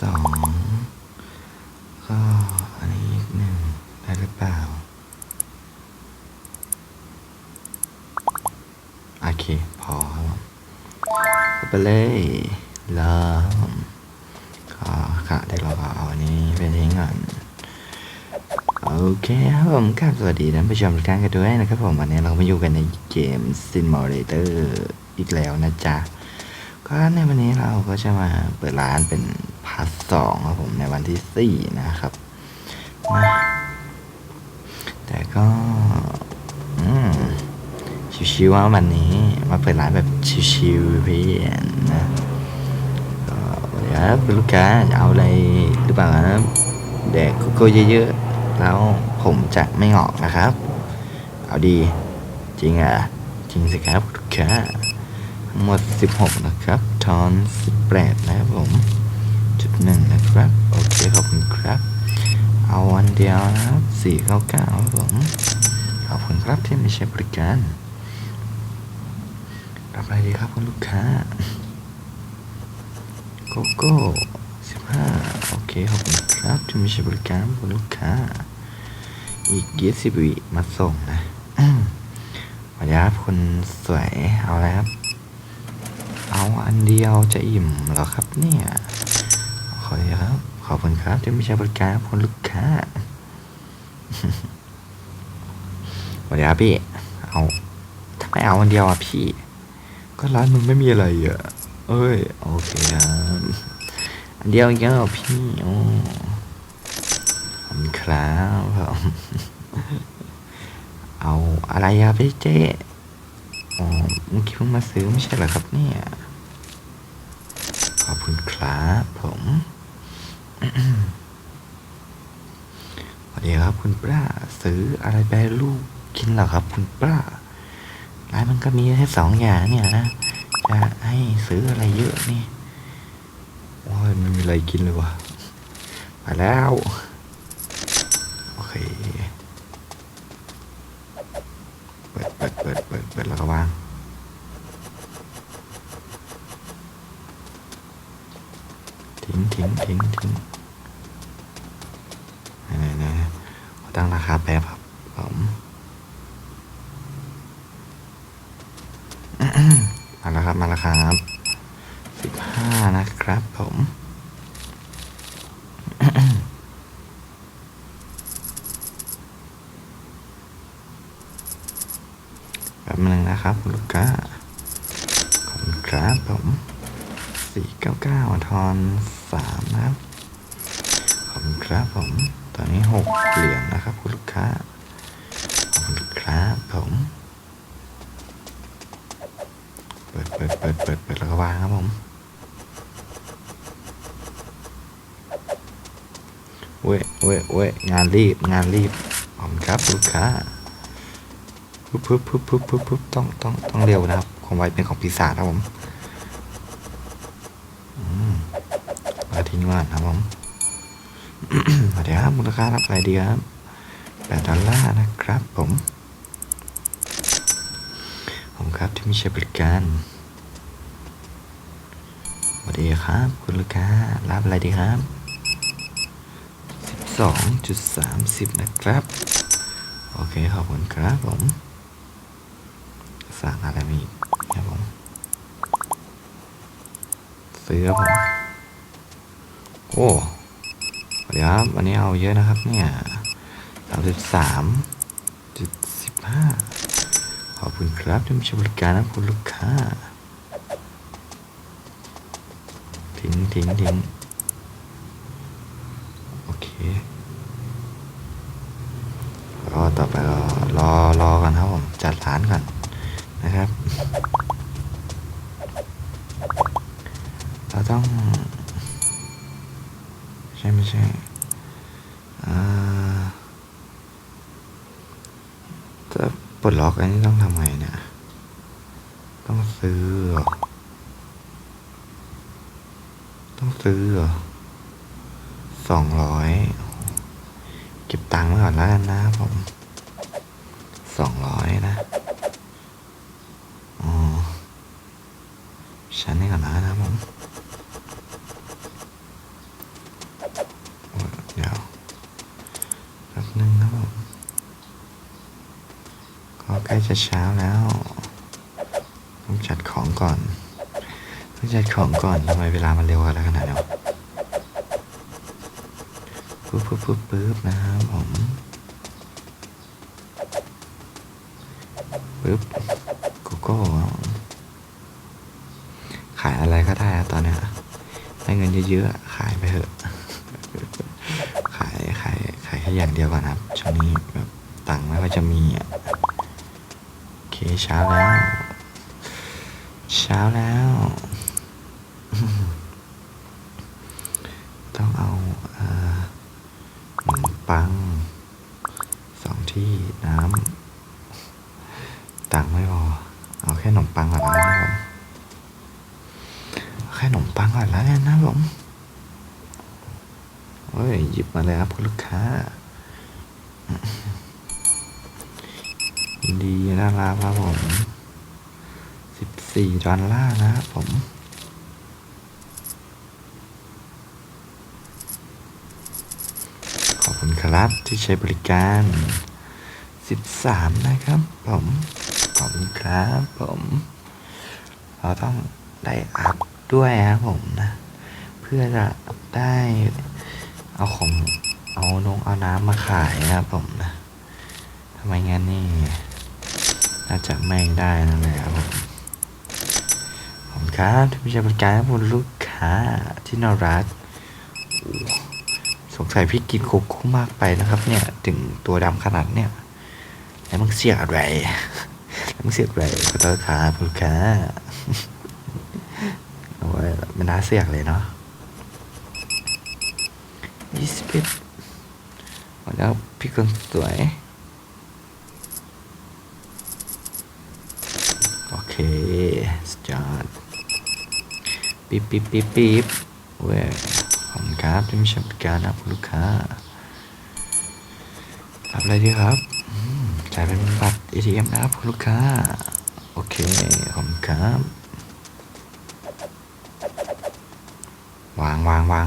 สองก็อันนี้อีกหนึ่งได้หรือเปล่า โอเค พอครับผมไปเลยเริ่มก็ค่ะได้รอเอาอันนี้ไปทิ้งก่อนโอเคครับผมครับสวัสดีท่านผู้ชมทุกท่านกันด้วยนะครับผมวันนี้เรามาอยู่กันในเกม Simulator อีกแล้วนะจ๊ะ ก็ในวันนี้เราก็จะมาเปิดร้านเป็นาร์ทสองครับผมในวันที่สี่นะครับนะแต่ก็ชิวๆว่าวันนี้มาเปิดร้านแบบชิวๆพี่นะก็เดี๋ยวลูกค้าจะเอาอะไรหรือเปล่าครับแดกโกโก้เยอะๆแล้วผมจะไม่งอกนะครับ เอาดีจริงอะจริงสิครับลูกค้าหมด 16 นะครับ ทอน 18 นะครับผม หนึ่งนะครับ โอเค ขอบคุณครับ เอาวันเดียวนะครับ499ครับผมขอบคุณครับที่มาใช้บริการรับอะไรดีครับคุณลูกค้าโกโก้สิบห้าโอเค ขอบคุณครับที่มีใช้บริการคุณลูกค้า อีกยี่สิบวิมาส่งนะอืมสวัสดีครับคุณสวยเอาอะไรครับ เอาอันเดียวจะอิ่มเหรอครับเนี่ย ขอดีครับขอบคุณครับที่มีใช้บริการคุณลูกค้าวัสดีครับพี่ เอาทำไมเอาอันเดียวอะพี่ ก็ร้านมึงไม่มีอะไรอะเอ้ยโอเคครับอันเดียวเยอะพี่โอ้ขอบคุณครับผมเอาอะไรอะพี่เจ๊อ๋อเมื่อกี้เพิ่งมาซื้อไม่ใช่เหรอครับเนี่ยขอบคุณครับผม สวัสดีครับ คุณป้าซื้ออะไรแปรรูปกินเหรอครับ คุณป้าร้านมันก็มีแค่สองอย่างเนี่ยนะจะให้ซื้ออะไรเยอะนี่โอ้ยไม่มีอะไรกินเลยวะมาแล้ว โอเค เปิดเปิดเปิดเปิดเปิดแล้วก็วางทิ้งทิ้งทิ้งทิ้งไหนไหนไหนขอ ตั้งราคาแป๊บครับผมมาแล้วครับ มาแล้วครับสิบห้านะครับผมแบบนึงนะครับลูกค้าขอบคุณครับผมสี่เก้าเก้าทอนสามนะครับ ขอบคุณครับผม ตอนนี้หกเหรียญนะครับคุณลูกค้าขอบคุณครับผมเปิดเปิดเปิดเปิดเปิดแล้วก็วางครับผมเว้ยเว้ยเว้ยงานรีบงานรีบขอบคุณครับลูกค้าปึ๊บปึ๊บปึ๊บปึ๊บปึ๊บปึ๊บต้องต้องต้องเร็วนะครับความไวเป็นของปีศาจครับผมอืมมาทิ้งว่านครับผม สวัสดี ครับมูลค่ารับอะไรดีครับแปดดอลลาร์นะครับผมผมครับที่มีใช้บริการสวัสดีครับ คุณลูกค้ารับอะไรดีครับ12.30 นะครับ โอเค ขอบคุณครับผม สั่งอะไรมาอีกครับผม ซื้อครับผม โอ้ สวัสดีครับวันนี้เอาเยอะนะครับเนี่ยจุดสามจุดสิบห้าขอบคุณครับที่มาใช้บริการนะคุณลูกค้า ทิ้งทิ้งทิ้งโอเครอต่อไปรอรอรอกันครับผม จัดร้านก่อนนะครับ เราต้อง ใช่ไม่ใช่อ่าจะปลดล็อกอันนี้ต้องทำไงเนี่ย ต้องซื้อต้องซื้อเหรอสองร้อยเก็บตังค์ไว้ก่อนแล้วกันนะผมสองร้อยนะอ๋อชั้นนี้ก่อนนะครับผม จะเช้าแล้วต้องจัดของก่อนต้องจัดของก่อนทำไมเวลามันเร็วอะไรขนาดนี้วะปึ๊บปึ๊บปึ๊บปึ๊บนะครับผมปึ๊บโกโก้ขายอะไรก็ได้ตอนนี้ได้เงินเยอะๆขายไปเถอะขายขายขายแค่อย่างเดียวก่อนครับช่วงนี้แบบตังค์ไม่ค่อยจะมีอะ เช้าแล้ว เช้าแล้ว ต้องเอาเอ่อขนมปังสองที่น้ำตังไม่พอเอาแค่ขนมปังก่อนแล้วนครับผมแค่ขนมปังก่อนแล้วกันนะผมเฮ้ยหยิบมาเลยครับคุณลูกค้ายินดี น่ารักครับผมสิบสี่ดอลลาร์นะครับผมขอบคุณครับที่ใช้บริการสิบสามนะครับ ผม ขอบคุณครับผม เราต้องได้อัพด้วยครับผมนะ เพื่อจะได้เอาของเอานงเอาน้ำมาขายนะครับผมนะทำไมงั้นนี่ น่าจะไม่ได้นั่นเลยครับผมผมครับที่มีบริการให้คุณลูกค้าที่น่ารักสงสัยพี่กินโคโค่มากไปนะครับ เนี่ยถึงตัวดำขนาดเนี่ยแล้วมึงเสียอะไรแล้วมึงเสียอะไรขอโทษครับลูกค้าโอ้ยไม่น่าเสียกเลยเนาะยี่สิบเอ็ดแล้วพี่คนสวย โอ เคสจอดปิ๊บปิ๊บปิ๊บปิ๊บเว้ยขอบคุณครับที่มีบริการนะคุณลูกค้ารับอะไรดีครับจ่ายเป็นบัตร ATM นะครับคุณลูกค้า โอเค ขอบคุณครับ วางวางวาง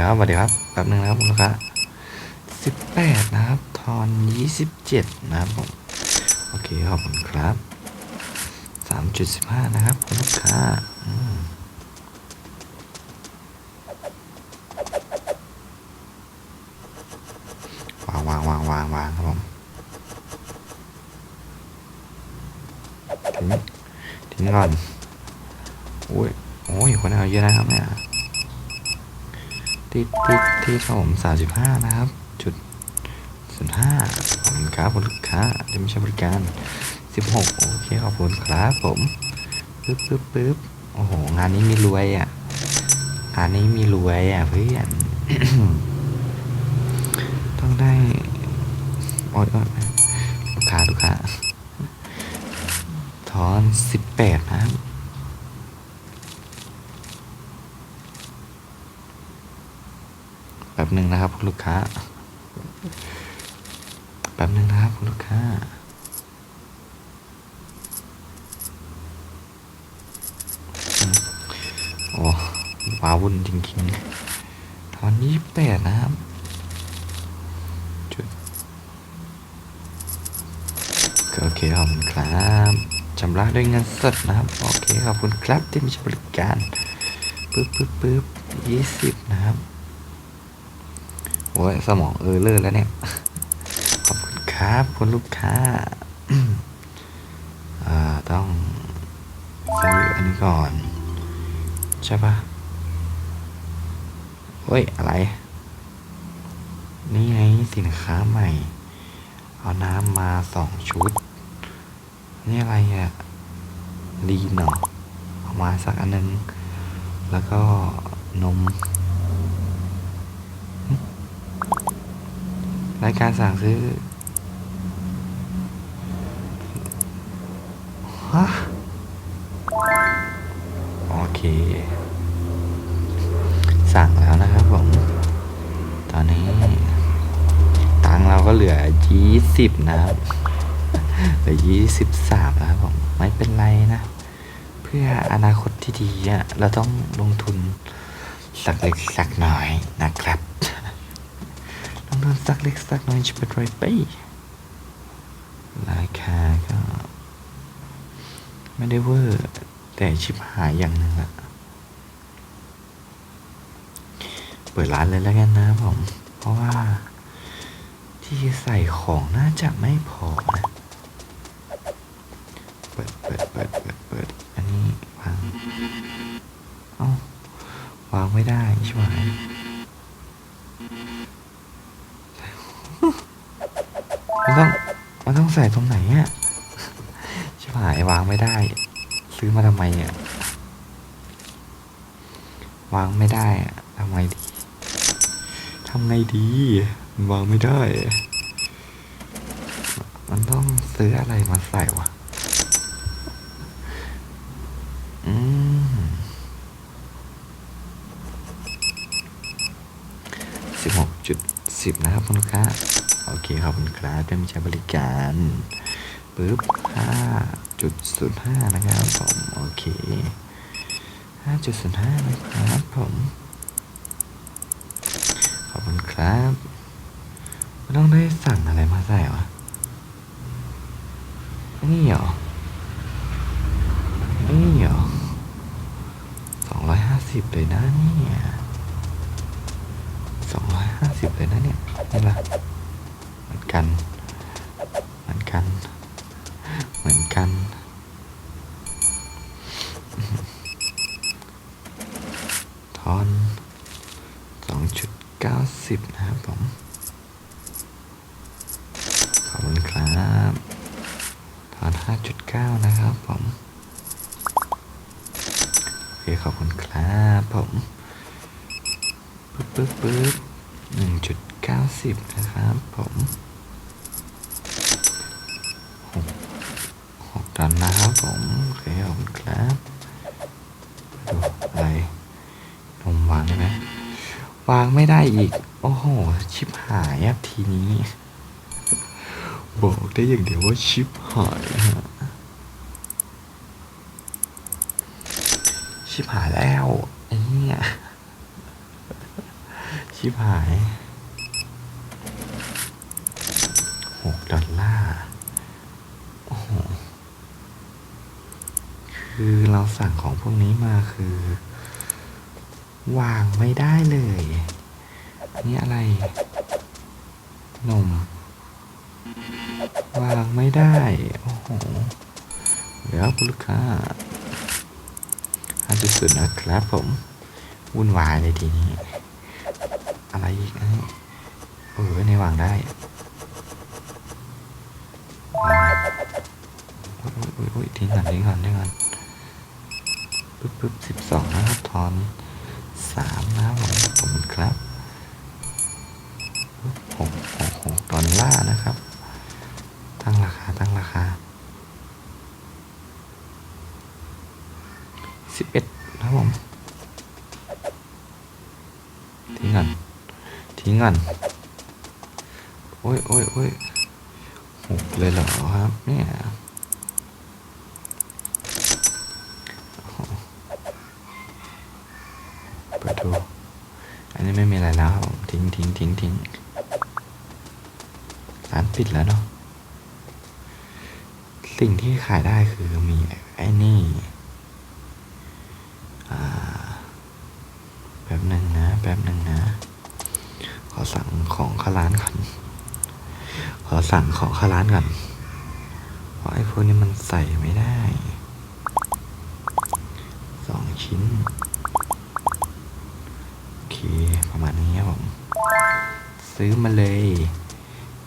สวัสดีครับสวัสดีครับแป๊บนึงนะครับคุณลูกค้าสิบแปดนะครับทอนยี่สิบเจ็ดนะครับผมโอเคขอบคุณครับสามจุดสิบห้านะครับคุณลูกค้าวางวางวางวางวางครับผมทิ้งทิ้งก่อนโอ้ยโอ้ยคนเอาเยอะนะครับเนี่ย ที่ที่ที่ครับผมสามสิบห้านะครับ จุดศูนย์ห้าขอบคุณครับคุณลูกค้าที่มาใช้บริการสิบหกโอเคขอบคุณครับผมปึ๊บปึ๊บปึ๊บโอ้โห งานนี้มีรวยอะงานนี้มีรวยอะเพื่อนต้องได้โอ๊ยโอ๊ยลูกค้าลูกค้าทอนสิบแปดนะครับ แป๊บ หนึ่งนะครับคุณลูกค้า แป๊บหนึ่งนะครับคุณลูกค้า โอ้ว้าวุ่นจริงๆ ตอนยี่แปดนะครับจุดโอเคขอบคุณครับชำระด้วยเงินสดนะครับ โอเคขอบคุณครับที่มีบริการปึ๊บปึ๊บปึ๊บยี่สิบนะครับ โอ้ยสมองเออเลอร์แล้วเนี่ย ขอบคุณครับคุณลูกค้าอ่าต้องซื้ออันนี้ก่อน ใช่ปะเฮ้ย อะไร นี่ไงสินค้าใหม่ เอาน้ำมาสองชุด นี่อะไรอะลีนเนาะเอามาสักอันนึง แล้วก็นม รายการสั่งซื้อฮะโอเค สั่งแล้วนะครับผม ตอนนี้ ตังเราก็เหลือยี่สิบนะครับเหลือยี่สิบสามแล้วครับผม ไม่เป็นไรนะ เพื่ออนาคตที่ดีอะเราต้องลงทุนสักเล็กสักน้อยนะครับ ต้องโดนสักเล็กสักน้อยจะเป็นไรไป ราคาก็ ไม่ได้เวอร์ แต่ชิบหายอย่างหนึ่งอะเปิดร้านเลยแล้วกันนะผม เพราะว่าที่ใส่ของน่าจะไม่พอนะ ใส่ตรงไหนอะชิบหมวางไม่ได้ ซื้อมาทำไมอะวางไม่ได้อะทำไงดีทำไงดีมันวางไม่ได้ มันต้องซื้ออะไรมาใส่วะ 60 นะครับคุณลูกค้า โอเคขอบคุณครับที่มาใช้บริการปึ๊บ5.05 นะครับผม โอเค 5.05 นะครับผม ขอบคุณครับต้องได้สั่งอะไรมาใส่วะนี่เหรอนี่เหรอ250 เลยนะนี่ย250 เลย กัน เหมือนกัน เหมือนกัน ทอนสองจุดเก้าสิบนะครับผม ขอบคุณครับ ทอนห้าจุดเก้านะครับผมโอเคขอบคุณครับผมปึ๊บปึ๊บปึ๊บหนึ่งจุดเก้าสิบนะครับผมหก หกดอลลาร์ครับผมโอเคขอบคุณครับดูอะไรนมวางได้ไหมวางไม่ได้อีก โอ้โห ชิบหายอะทีนี้ บอกได้อย่างเดียวว่าชิบหายฮะชิบหายแล้วไอ้เนี่ยชิบหายหกดอลลาร์โอ้โห คือเราสั่งของพวกนี้มาคือ วางไม่ได้เลย นี่อะไร นม วางไม่ได้ โอ้โห เดี๋ยวคุณลูกค้าห้าจุดศูนย์นะครับผม วุ่นวายเลยทีนี้ อะไรอีกเออในวางได้ทิ้งก่อนทิ้งก่อนทิ้งก่อน ปึ๊บปึ๊บสิบสองนะครับทอนสามนะครับผมขอบคุณครับปึ๊บหกหกหกดอลลาร์นะครับ ตั้งราคาตั้งราคาสิบเอ็ดนะครับผมทิ้งก่อนทิ้งก่อนโอ้ยโอ้ยโอ้ยหกเลยเหรอครับเนี่ยโอ้โหเปิดดู อั นี้ไม่มีอะไรแล้วทิ้งทิ้งทิ้งทิ้งร้านปิดแล้วเนาะสิ่งที่ขายได้คือมีไอ้นี่แป๊บหนึ่งนะแป๊บหนึ่งนะ ขอสั่งของข้าร้านก่อน ขอสั่งของข้าร้านก่อนเพราะไอ้พวกนี้มันใส่ไม่ได้สองชิ้น ประมาณนี้ครับผม ซื้อมาเลย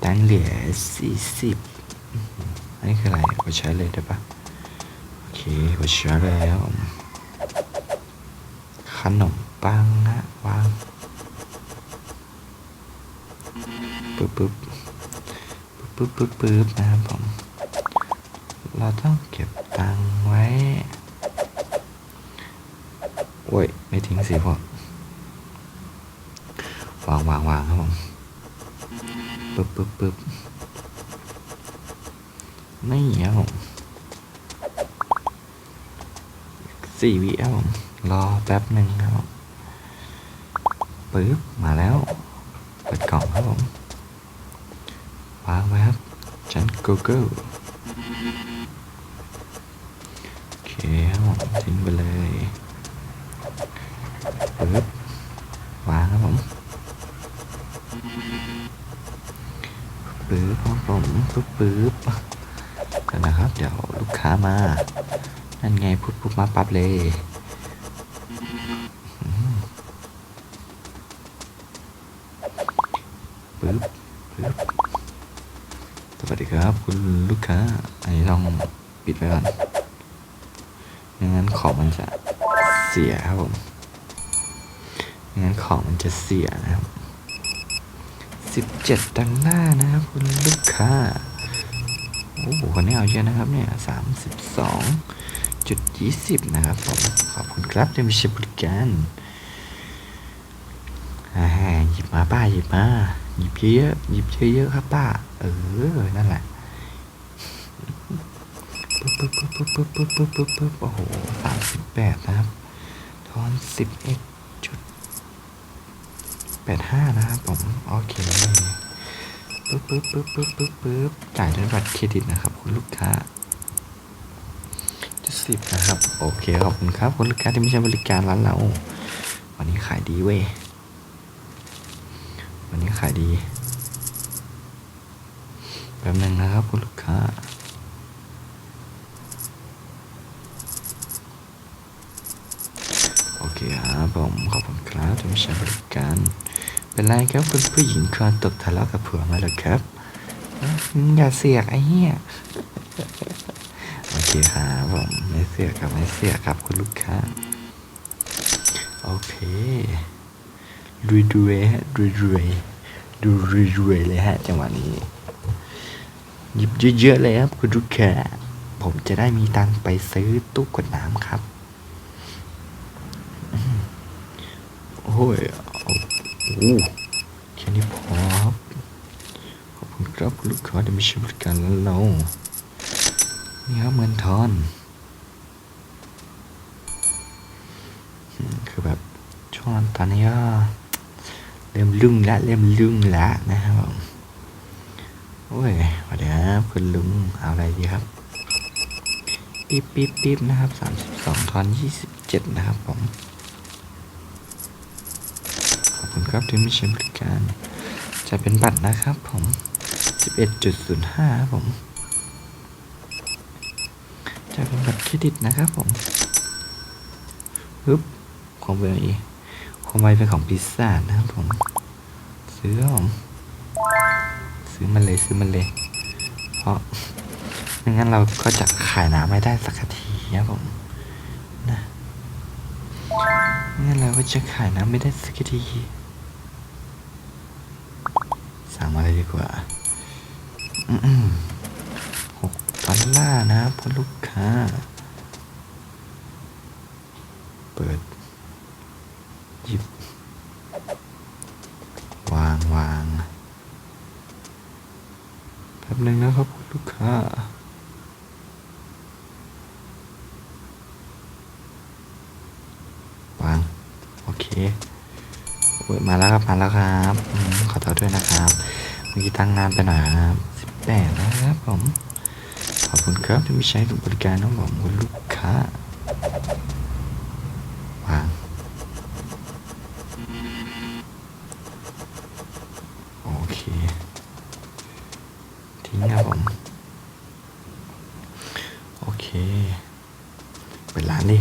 ตังเหลือสี่สิบอันนี้คืออะไรไปใช้เลยได้ปะโอเคไปใช้แล้ว ขนมปังนะวางปึ๊บปึ๊บปึ๊บปึ๊บปึ๊บปึ๊บนะครับผม เราต้องเก็บตังค์ไว้โอ้ย ไม่ทิ้งสิพวก วางวางวางครับผมปึ๊บปึ๊บปึ๊บนี่ครับผมสี่วิครับผมรอแป๊บหนึ่งครับผมปึ๊บมาแล้วเปิดกล่องครับผมวางไว้ครับชั้น Google ปึ๊บปึ๊บกันนะครับ เดี๋ยวลูกค้ามา นั่นไงพุดปุ๊บมาปั๊บเลยปึ๊บปึ๊บสวัสดีครับ คุณลูกค้า อันนี้ต้องปิดไว้ก่อนไม่งั้นของมันจะเสียครับผมไม่งั้นของมันจะเสียนะครับ 17ดังหน้านะครับ คุณลูกค้า โอ้โหคนนี้เอาเยอะนะครับเนี่ย32จุด20 นะครับผมขอบคุณครับที่มีชิบริการหยิบมาป้าหยิบมาหยิบเยอะหยิบเยอะครับป้า เออ นั่นแหละปึ๊บปึ๊บปึ๊บปึ๊บปึ๊บปึ๊บปึ๊บโอ้โหสามสิบแปดนะครับทอนสิบเอ็ด แปดห้านะครับผม โอเคปึ๊บปึ๊บปึ๊บปึ๊บปึ๊บปึ๊บจ่ายด้วยบัตรเครดิตนะครับ คุณลูกค้าจุดสิบนะครับ โอเค ขอบคุณครับ คุณลูกค้าที่มาใช้บริการร้านเรา วันนี้ขายดีเว้ย วันนี้ขายดี แป๊บนึงนะครับ คุณลูกค้าโอเคครับผมขอบคุณครับที่มาใช้บริการ เป็นไรครับคุณผู้หญิงคอนตกทะเลาะกับผัวมาแล้วครับ อย่าเสียกไอ้เหี้ยโอเคครับผมไม่เสียครับไม่เสียครับคุณลูกค้า โอเครวยรวยๆฮะรวยรวยๆดูรวยรวยๆเลยฮะจังหวะนี้หยิบเยอะๆเลยครับคุณลูกค้าผมจะได้มีตังไปซื้อตู้กดน้ำครับโอ้ย โอ้แค่นี้พอครับขอบคุณครับลูกค้าที่มาใช้บริการร้านเรานี่ครับเงินทอนคือแบบช่วงตอนนี้ก็เริ่มลุ่งละเริ่มลุ่งละนะครับผมโอ้ยสวัสดีครับคุณลุงเอาอะไรดีครับปิ๊บปิ๊บปิ๊บนะครับสามสิบสองทอนยี่สิบเจ็ดนะครับผม คุณครับที่มาใช้บริการ จะเป็นบัตรนะครับผมสิบเอ็ดจุดศูนย์ห้าครับผม จะเป็นบัตรเครดิตนะครับผมปึ๊บความไวความไวเป็นของพิซซ่านะครับผม ซื้อครับผมซื้อมันเลยซื้อมันเลย เพราะไม่งั้นเราก็จะขายน้ำไม่ได้สักทีครับผมนะไม่งั้นเราก็จะขายน้ำไม่ได้สักทีสั่งมาเลย ดีกว่าหกดอลลาร์นะคุณลูกค้า เปิด หยิบ วางวางแป๊บนึงนะครับคุณลูกค้าวางโอเคมาแล้วครับ มาแล้วครับ ขอโทษด้วยนะครับ มีตั้งนานไปหน่อยนะครับสิบแปดนะครับผม ขอบคุณครับที่มาใช้บริการของผมคุณลูกค้าวางโอเค ทิ้งครับผม โอเค เปิดร้านดิ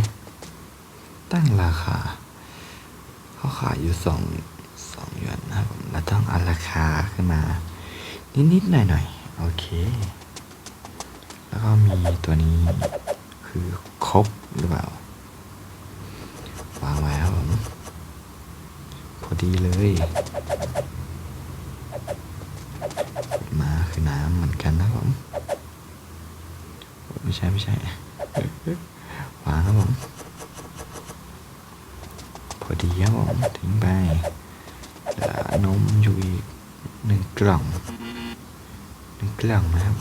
ตั้งราคา เขาขายอยู่สองสองหยวนนะครับผมเราต้องเอาราคาขึ้นมา นิดๆหน่อยๆ โอเค แล้วก็มีตัวนี้คือครบหรือเปล่าวางไว้ครับผมพอดีเลยมาคือน้ำเหมือนกันนะครับผมไม่ใช่ไม่ใช่วางครับผมพอดีครับผมทิ้งไปเหลือนมอยู่อีกหนึ่งกล่องหนึ่งกล่องนะครับ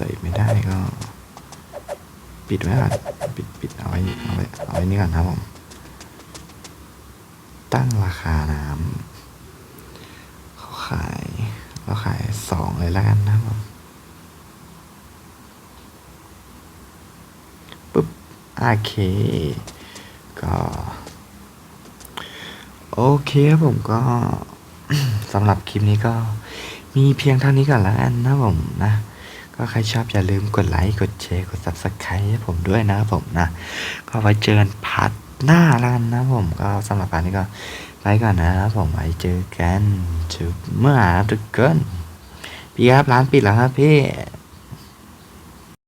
ส่ไม่ได้ก็ ปิดไว้ก่อนปิดปิดเอาไว้เอาไว้เอาไว้นี่ก่อนครับผมตั้งราคาน้ำเขาขายเขาขายสองเลยแล้วกันนะครับผมปุ๊บโอเค ก็โอเคครับผมก็สำหรับคลิปนี้ก็มีเพียงเท่านี้ก่อนแล้วกันนะผมนะ ก็ใครชอบอย่าลืมกดไลค์กดแชร์กด subscribe ให้ผมด้วยนะผมนะ ก็ไว้เจอกันพาร์ทหน้าแล้วกันนะผมก็สำหรับพาร์ทนี้ก็ไปก่อนนะครับผมไว้เจอกันจุบเมื่อทุกคนพี่ครับร้านปิดแล้วครับพี่